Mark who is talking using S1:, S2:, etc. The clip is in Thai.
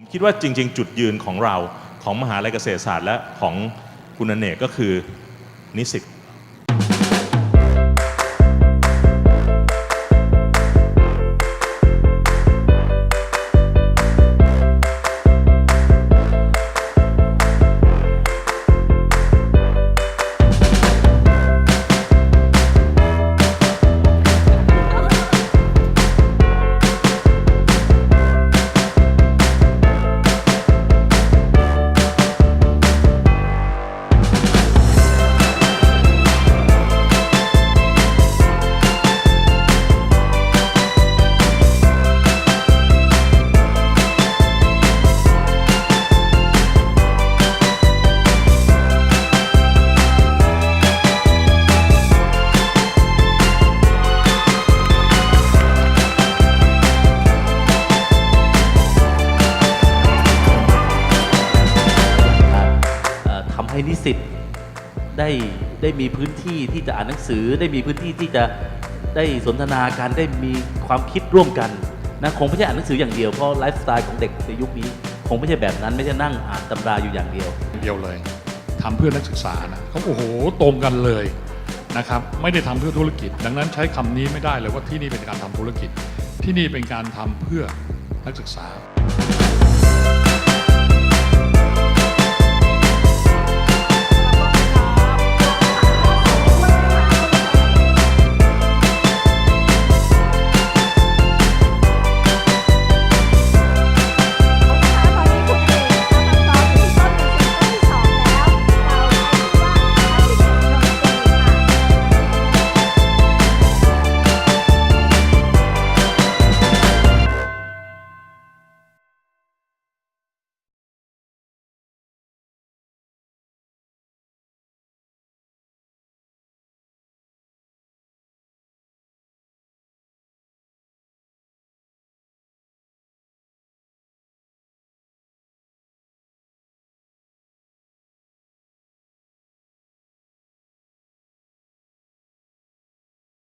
S1: ผมคิดว่าจริง ๆ จุดยืนของเราของมหาลัยเกษตรศาสตร์และของคุณอเนกก็คือนิสิต
S2: ให้นิสิตได้ได้มีพื้นที่ที่จะอ่านหนังสือ ได้มีพื้นที่ที่จะได้สนทนาการได้มีความคิดร่วมกันนะคงไม่ใช่อ่านหนังสืออย่างเดียวเพราะไลฟ์สไตล์ของเด็กในยุคนี้ คงไม่ใช่แบบนั้นไม่ใช่นั่งอ่านตำราอยู่อย่างเดียว
S3: เดียวเลยทำเพื่อนักศึกษานะเขาโอ้โหตรงกันเลยนะครับไม่ได้ทำเพื่อธุรกิจ ดังนั้นใช้คำนี้ไม่ได้เลยว่าที่นี่เป็นการทำธุรกิจ ที่นี่เป็นการทำเพื่อนักศึกษา